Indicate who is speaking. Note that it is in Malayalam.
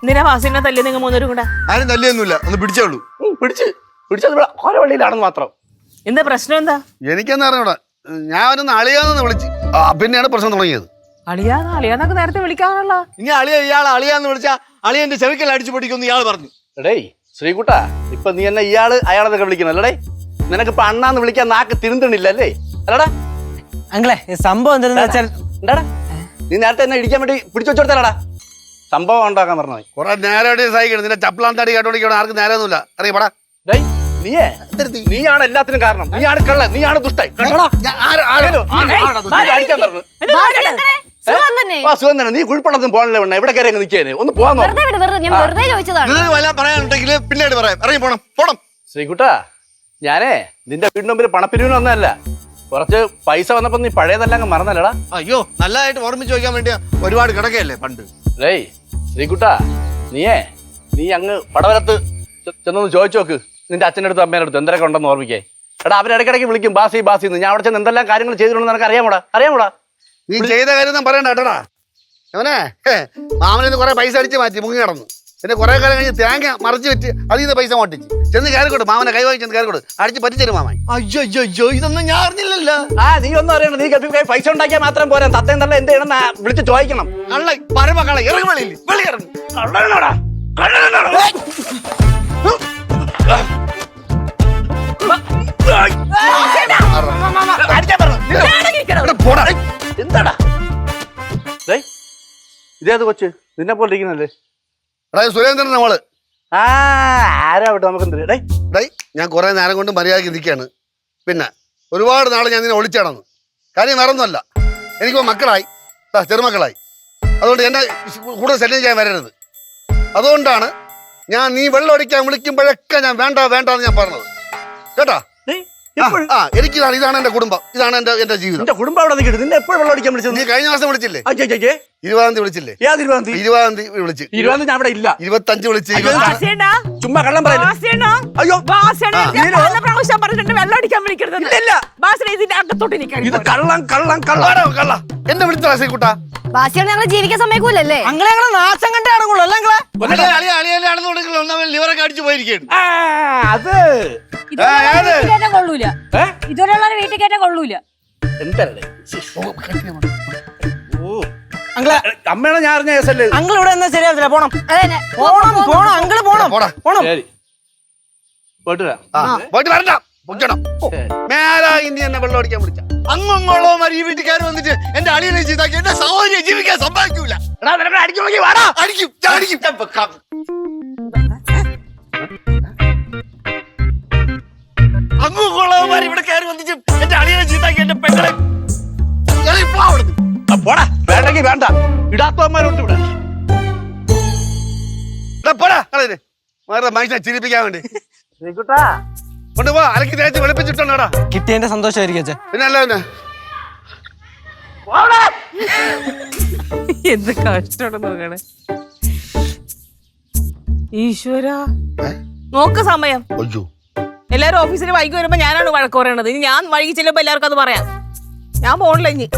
Speaker 1: എന്തിനാ വാസിനെ തല്ലി നിങ്ങൾ മൂന്നൂരും കൂടെ?
Speaker 2: ആരും തല്ലിയൊന്നുമില്ല. ഒന്ന് പിടിച്ചേ ഉള്ളൂ
Speaker 3: ഉം, പിടിച്ച് പിടിച്ചത് ഇവിടെ ഓരവള്ളിയിലാണെന്ന് മാത്രം.
Speaker 1: എന്താ പ്രശ്നം എന്താ?
Speaker 2: എനിക്കെന്ന് അറിഞ്ഞൂടാ. ഞാൻ ഒന്ന് അളിയാന്ന് വിളിച്ച്. ആ പിന്നെയാണ് പ്രശ്നം തുടങ്ങിയത്.
Speaker 1: അളിയാന്ന് അളിയാന്നൊക്കെ നേരത്തെ വിളിക്കാറുള്ള.
Speaker 4: ഇനി അളിയ ഇയാൾ അളിയാന്ന് വിളിച്ചാ അളിയന്റെ ചെവിക്കൽ അടിച്ചു പൊട്ടിക്കുമെന്ന് ഇയാൾ പറഞ്ഞു.
Speaker 3: എടേ ശ്രീകുട്ട ഇപ്പൊ നീ എന്നെ ഇയാൾ അയാളെന്നൊക്കെ വിളിക്കുന്നല്ലേ? നിനക്കിപ്പൊ അണ്ണാന്ന് വിളിക്കാൻ നാക്ക് തിരുന്തണില്ല അല്ലേ? അല്ലടാ.
Speaker 5: അങ്കിളെ ഈ സംഭവം എന്തെന്ന് വെച്ചാൽ
Speaker 3: എന്താടാ? നീ നേരത്തെ എന്നെ ഇടിക്കാൻ വേണ്ടി പിടിച്ചു വെച്ചോടുത്തല്ലടാ സംഭവം ഉണ്ടാക്കാൻ പറഞ്ഞത്
Speaker 2: കുറെ നേരം സഹിക്കണം. നിന്റെ ചപ്പലാൻ തടി കേട്ടോണ്ടിരിക്കണം ആർക്കും നേരമൊന്നുമില്ല. അറിയപ്പെടാ
Speaker 3: നീയേ. നീയാണ് എല്ലാത്തിനും കാരണം. നീയാണ് കള്ള നീയാണ് ദുഷ്ടൻ.
Speaker 6: സുഖം തന്നെ
Speaker 3: നീ കുഴിപ്പണത്തിന് പോകണല്ലോ വേണ്ട ഇവിടെ കയറി അങ്ങ് നിൽക്കേനെ? ഒന്ന്
Speaker 2: വല്ല പറയാനുണ്ടെങ്കിൽ പിന്നീട് പറയാം. ഇറങ്ങി പോണം. പോണം.
Speaker 3: ശ്രീകുട്ടാ ഞാനേ നിന്റെ വീടിന് മുമ്പിൽ പണപ്പിരിവിന് ഒന്നല്ല കുറച്ച് പൈസ വന്നപ്പോ നീ പഴയതെല്ലാം അങ്ങ് മറന്നല്ലടാ.
Speaker 2: അയ്യോ നല്ലതായിട്ട് ഓർമ്മിച്ച് വയ്ക്കാൻ വേണ്ടിയാ ഒരുപാട് കിടക്കയല്ലേ പണ്ട്?
Speaker 3: ഡേയ് ശ്രീകുട്ടാ നീയേ നീ അങ്ങ് പടവലത്ത് ചെ- ചെന്നൊന്ന് ചോദിച്ചു നോക്ക്. നിന്റെ അച്ഛന്റെ അടുത്ത് അമ്മേന്റെ അടുത്ത് എന്തൊക്കെ ഉണ്ടെന്ന് ഓർമ്മിക്കേ. എടാ അവരിടയ്ക്കിടയ്ക്ക് വിളിക്കും ബാസി ബാസി എന്ന്. ഞാൻ അവിടെ ചെന്ന് എന്തെല്ലാം കാര്യങ്ങൾ ചെയ്തിട്ടുണ്ടെന്ന് നിനക്ക് അറിയാമോടാ? അറിയാമോടാ?
Speaker 2: നീ ചെയ്ത കാര്യം പറയണ്ട കേട്ടടാ. അവനെ കുറെ പൈസ അടിച്ച് മാറ്റി മുങ്ങി കിടന്നു. പിന്നെ കുറെ കാലം കഴിഞ്ഞ് തേങ്ങ മറിച്ച് വെച്ച് അതിൽ നിന്ന് പൈസ മോട്ടിച്ച് ചെന്ന് കയറിക്കോട്ട് മാമനെ കൈവായി ചെന്ന് കയറിക്കോട്ട് അടിച്ച് പറ്റിച്ചേരും മാമൻ.
Speaker 4: അയ്യോ അയ്യോ അയ്യോ ഇതൊന്നും ഞാൻ അറിഞ്ഞില്ലല്ലോ.
Speaker 3: ആ നീ ഒന്നും അറിയണം നീ പോയി പൈസ ഉണ്ടാക്കിയാൽ മാത്രം പോരാ. തത്തേം തള്ള എന്ത് ചെയ്യണം വിളിച്ച് ചോദിക്കണം.
Speaker 4: കള്ള പരമ കള്ള ഇറങ്ങി വെളിയിൽ വെളി ഇറങ്ങി
Speaker 3: കള്ളനാടാ, എന്താടാ? ഇതേത് കൊച്ച്? നിന്നെ പോലെ ഇരിക്കുന്നല്ലേ
Speaker 2: എടാ സുരേന്ദ്രൻ നമ്മൾ
Speaker 3: ആ ആരാ വിട്ട് നമുക്ക് ഡേ ഡേയ്.
Speaker 2: ഞാൻ കുറെ നേരം കൊണ്ട് മര്യാദയ്ക്ക് നിൽക്കുകയാണ് പിന്നെ ഒരുപാട് നാൾ ഞാൻ നിന്നെ ഒളിച്ചടന്നു കാര്യം വേറൊന്നുമല്ല. എനിക്ക് മക്കളായി. ചെറുമക്കളായി. അതുകൊണ്ട് എന്നെ കൂടുതൽ ശല്യം ചെയ്യാൻ വരരുത്. അതുകൊണ്ടാണ് ഞാൻ നീ വെള്ളം അടിക്കാൻ വിളിക്കുമ്പോഴൊക്കെ ഞാൻ വേണ്ട വേണ്ട എന്ന് ഞാൻ പറഞ്ഞത്. കേട്ടാ? എനിക്ക് ഇതാണ് ഇതാണ് എന്റെ കുടുംബം. ഇതാണ് എന്റെ എന്റെ ജീവിതം.
Speaker 3: എന്റെ കുടുംബം അവിടെ നിൽക്കരുത്. നിന്നെ എപ്പോഴും വെള്ളം അടിക്കാൻ വിളിച്ചത്
Speaker 2: നീ കഴിഞ്ഞ മാസം വിളിച്ചില്ലേ?
Speaker 3: അയ്യേ
Speaker 2: ഇരുപതാം തീയതി വിളിച്ചില്ലേ?
Speaker 3: ഏത് ഇരുപതാം തീയതി?
Speaker 2: ഇരുപതാം തീയതി വിളിച്ച്.
Speaker 3: ഇരുപതാം തീയതി ഞാൻ അവിടെ ഇല്ല.
Speaker 2: ഇരുപത്തഞ്ച് വിളിച്ച്
Speaker 3: ചുമ്മാ കള്ളം
Speaker 1: പറയുന്നു
Speaker 3: അയ്യോ.
Speaker 1: പ്രാവശ്യം പറഞ്ഞിട്ടുണ്ട് വെള്ളം അടിക്കാൻ വിളിക്കരുത്.
Speaker 3: ഇല്ല.
Speaker 1: ഇതിന്റെ അകത്തോട്ട്
Speaker 3: ഇത് കള്ളം കള്ളം കള്ളം.
Speaker 2: കള്ളം കള്ള. എന്നെ വിളിച്ചോ
Speaker 6: ഞങ്ങൾ ജീവിക്കാൻ സമ്മതിക്കൂലല്ലേ
Speaker 5: അങ്ങനെ ഞങ്ങളെ നാശം കണ്ടേ അടങ്ങുള്ളൂ അല്ലേ
Speaker 3: അത്
Speaker 6: കയറ്റാൻ കൊള്ളൂല? ഇതുവരെയുള്ള വീട്ടിൽ കയറ്റാൻ കൊള്ളൂല.
Speaker 3: എന്തല്ലേ?
Speaker 5: അങ്ങളെ
Speaker 3: അമ്മയാണ് ഞാൻ അറിഞ്ഞ കേസല്ലേ?
Speaker 5: അങ്കിൾ ഇവിടെ എന്നാ ശരിയാവത്തില്ല പോണം. പോണം പോണം അങ്കിൾ പോണം.
Speaker 2: പോടാ.
Speaker 5: പോണം.
Speaker 3: ശരി. പോയിട്ട് വരാം.
Speaker 2: പോയിട്ട് വരണ്ട. പൊക്കണം. മേലാ ഇനി എന്നെ വെള്ളം അടിക്കാൻ വിളിച്ച.
Speaker 4: അങ്ങുള്ളോ ഈ വീട്ടുകാർ വന്നിട്ട് എന്റെ അളിയനെ ചെയ്താക്കി എന്റെ സഹോദരിയെ ജീവിക്കാൻ സമ്മതിക്കൂല. അടിക്കും ഞാൻ അടിക്കും. വന്നിട്ട് എന്റെ അളിയനെ ചീത്താക്കി എന്റെ പെങ്ങളെ.
Speaker 3: പോടാ. വേണ്ടെങ്കി വേണ്ട. ഇടാത്തവന്മാരുണ്ട് ഇവിടെ
Speaker 2: പോടാ കളയിൽ. വേറെ മനുഷ്യനെ ചിരിപ്പിക്കാൻ വേണ്ടി.
Speaker 3: ശ്രീകുട്ടാ.
Speaker 2: കൊണ്ടുപോ അലക്കി തേച്ച് വെളുപ്പിച്ചിട്ടുണ്ടോടാ.
Speaker 5: കിട്ടിയതിന്റെ സന്തോഷമായിരിക്കും അച്ഛൻ
Speaker 2: പിന്നെ അല്ല പിന്നെ.
Speaker 1: എന്ത് കഷ്ടമാണ് നോക്കണേ. ഈശ്വര. നോക്ക് സമയം.
Speaker 2: ഒയ്യോ
Speaker 1: എല്ലാരും ഓഫീസിൽ വൈകി വരുമ്പോൾ ഞാനാണ് വഴക്ക് പറയണത് ഇനി ഞാൻ വൈകി ചെല്ലുമ്പോൾ എല്ലാവർക്കും അത് പറയാം ഞാൻ പോണില്ല ഇനി